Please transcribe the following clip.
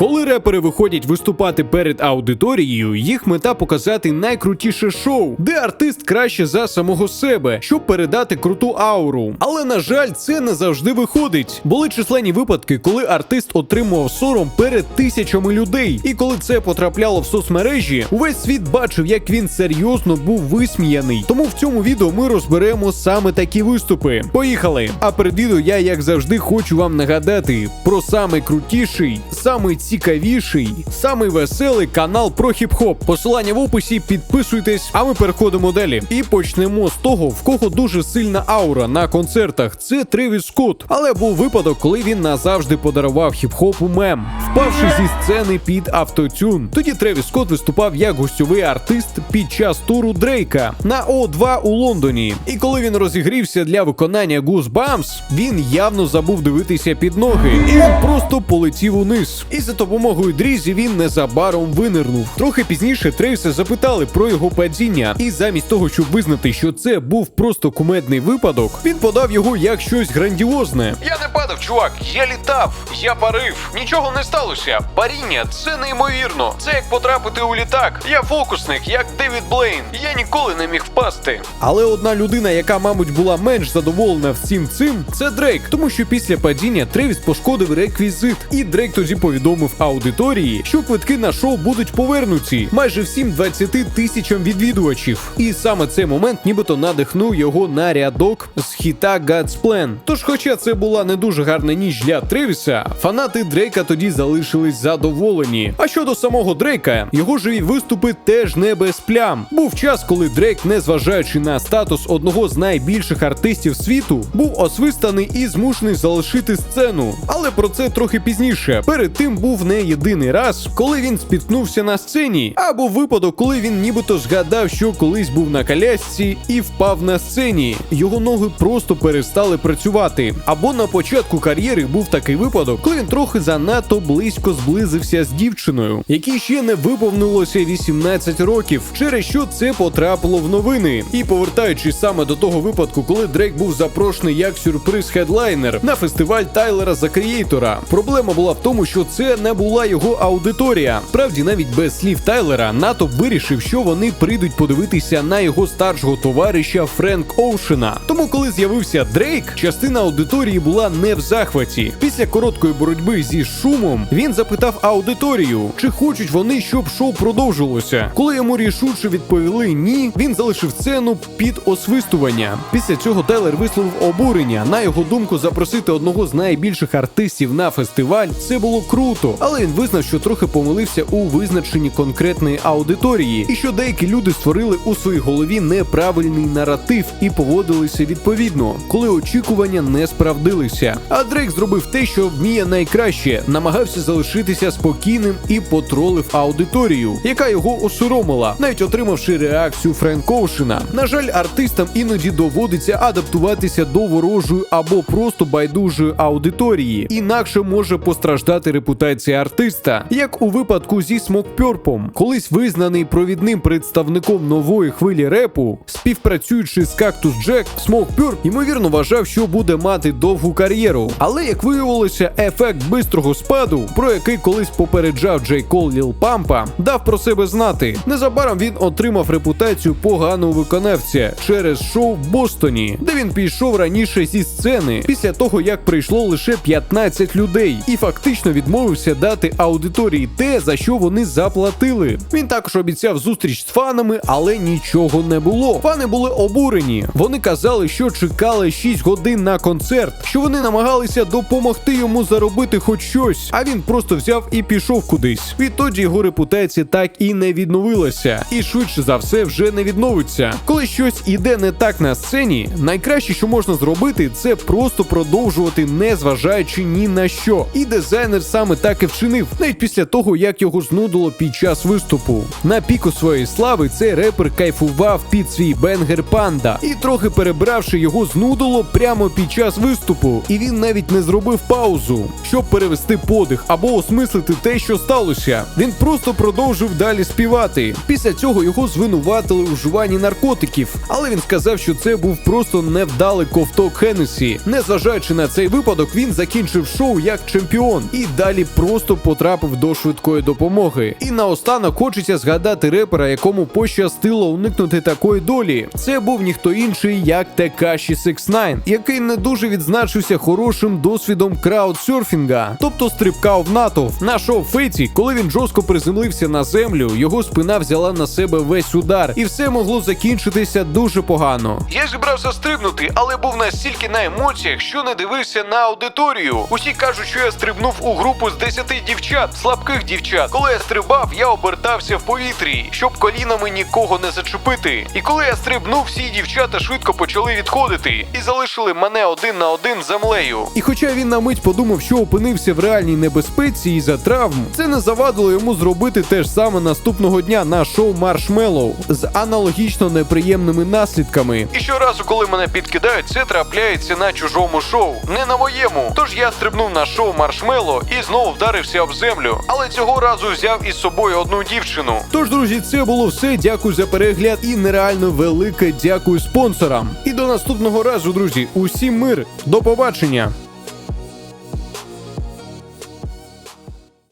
Коли репери виходять виступати перед аудиторією, їх мета показати найкрутіше шоу, де артист краще за самого себе, щоб передати круту ауру. Але на жаль, це не завжди виходить. Були численні випадки, коли артист отримував сором перед тисячами людей. І коли це потрапляло в соцмережі, увесь світ бачив, як він серйозно був висміяний. Тому в цьому відео ми розберемо саме такі виступи. Поїхали! А перед відео я, як завжди, хочу вам нагадати про самий крутіший, самий цікавіший, самий веселий канал про хіп-хоп. Посилання в описі, підписуйтесь, а ми переходимо далі. І почнемо з того, в кого дуже сильна аура на концертах. Це Тревіс Скотт. Але був випадок, коли він назавжди подарував хіп-хопу мем, впавши зі сцени під автотюн. Тоді Тревіс Скотт виступав як гостьовий артист під час туру Дрейка на О2 у Лондоні. І коли він розігрівся для виконання Goosebumps, він явно забув дивитися під ноги, і він просто полетів униз. І за допомогою дрізі він незабаром винирнув. Трохи пізніше Трейса запитали про його падіння, і замість того, щоб визнати, що це був просто кумедний випадок, він подав його як щось грандіозне. Я не падав, чувак, я літав, я парив, нічого не сталося. Паріння це неймовірно. Це як потрапити у літак. Я фокусник, як Девід Блейн. Я ніколи не міг впасти. Але одна людина, яка, мабуть, була менш задоволена всім цим, це Дрейк, тому що після падіння Тревіс пошкодив реквізит, і Дрейк тоді повідомив аудиторії, що квитки на шоу будуть повернуті майже всім 20 тисячам відвідувачів. І саме цей момент нібито надихнув його на рядок з хіта God's Plan. Тож, хоча це була не дуже гарна ніч для Тревіса, фанати Дрейка тоді залишились задоволені. А щодо самого Дрейка, його живі виступи теж не без плям. Був час, коли Дрейк, незважаючи на статус одного з найбільших артистів світу, був освистаний і змушений залишити сцену. Але про це трохи пізніше. Перед тим був не єдиний раз, коли він спіткнувся на сцені, або випадок, коли він нібито згадав, що колись був на колясці і впав на сцені. Його ноги просто перестали працювати. Або на початку кар'єри був такий випадок, коли він трохи занадто близько зблизився з дівчиною, якій ще не виповнилося 18 років, через що це потрапило в новини. І повертаючись саме до того випадку, коли Дрейк був запрошений як сюрприз-хедлайнер на фестиваль Тайлера за Креатора. Проблема була в тому, що це не була його аудиторія. Правді, навіть без слів Тайлера, НАТО вирішив, що вони прийдуть подивитися на його старшого товариша Френк Оушена. Тому, коли з'явився Дрейк, частина аудиторії була не в захваті. Після короткої боротьби зі шумом він запитав аудиторію, чи хочуть вони, щоб шоу продовжилося. Коли йому рішуче відповіли ні, він залишив сцену під освистування. Після цього Тайлер висловив обурення. На його думку, запросити одного з найбільших артистів на фестиваль це було круто, але він визнав, що трохи помилився у визначенні конкретної аудиторії, і що деякі люди створили у своїй голові неправильний наратив і поводилися відповідно, коли очікування не справдилися. А Дрейк зробив те, що вміє найкраще, намагався залишитися спокійним і потролив аудиторію, яка його осоромила, навіть отримавши реакцію Френк Оушена. На жаль, артистам іноді доводиться адаптуватися до ворожої або просто байдужої аудиторії, інакше може постраждати репутація артиста, як у випадку зі Смокпьорпом, колись визнаний провідним представником нової хвилі репу, співпрацюючи з Кактус Джек, Смокпьорп ймовірно вважав, що буде мати довгу кар'єру. Але як виявилося, ефект бистрого спаду, про який колись попереджав Джей Кол Ліл Пампа, дав про себе знати. Незабаром він отримав репутацію поганого виконавця через шоу в Бостоні, де він пішов раніше зі сцени після того, як прийшло лише 15 людей, і фактично відмовився дати аудиторії те, за що вони заплатили. Він також обіцяв зустріч з фанами, але нічого не було. Фани були обурені. Вони казали, що чекали 6 годин на концерт, що вони намагалися допомогти йому заробити хоч щось, а він просто взяв і пішов кудись. Відтоді його репутація так і не відновилася, і швидше за все вже не відновиться. Коли щось іде не так на сцені, найкраще, що можна зробити, це просто продовжувати, не зважаючи ні на що. І дизайнер саме так і вчинив, навіть після того, як його знудило під час виступу. На піку своєї слави цей репер кайфував під свій бенгер панда, і трохи перебравши його знудило прямо під час виступу. І він навіть не зробив паузу, щоб перевести подих або осмислити те, що сталося. Він просто продовжив далі співати. Після цього його звинуватили у вживанні наркотиків, але він сказав, що це був просто невдалий ковток Хеннесі. Незважаючи на цей випадок, він закінчив шоу як чемпіон і далі просто просто потрапив до швидкої допомоги. І наостанок хочеться згадати репера, якому пощастило уникнути такої долі. Це був ніхто інший, як Tekashi 69, який не дуже відзначився хорошим досвідом краудсерфінга, тобто стрибка в натовп. На шоу Феті, коли він жорстко приземлився на землю, його спина взяла на себе весь удар, і все могло закінчитися дуже погано. Я зібрався стрибнути, але був настільки на емоціях, що не дивився на аудиторію. Усі кажуть, що я стрибнув у групу з 10 дівчат, слабких дівчат. Коли я стрибав, я обертався в повітрі, щоб колінами нікого не зачепити. І коли я стрибнув, всі дівчата швидко почали відходити і залишили мене один на один землею. І хоча він на мить подумав, що опинився в реальній небезпеці із-за травм, це не завадило йому зробити те ж саме наступного дня на шоу Маршмеллоу з аналогічно неприємними наслідками. І щоразу, коли мене підкидають, це трапляється на чужому шоу, не на моєму. Тож я стрибнув на шоу Маршмело і знову вдарився об землю. Але цього разу взяв із собою одну дівчину. Тож, друзі, це було все. Дякую за перегляд і нереально велике дякую спонсорам. І до наступного разу, друзі, усім мир, до побачення.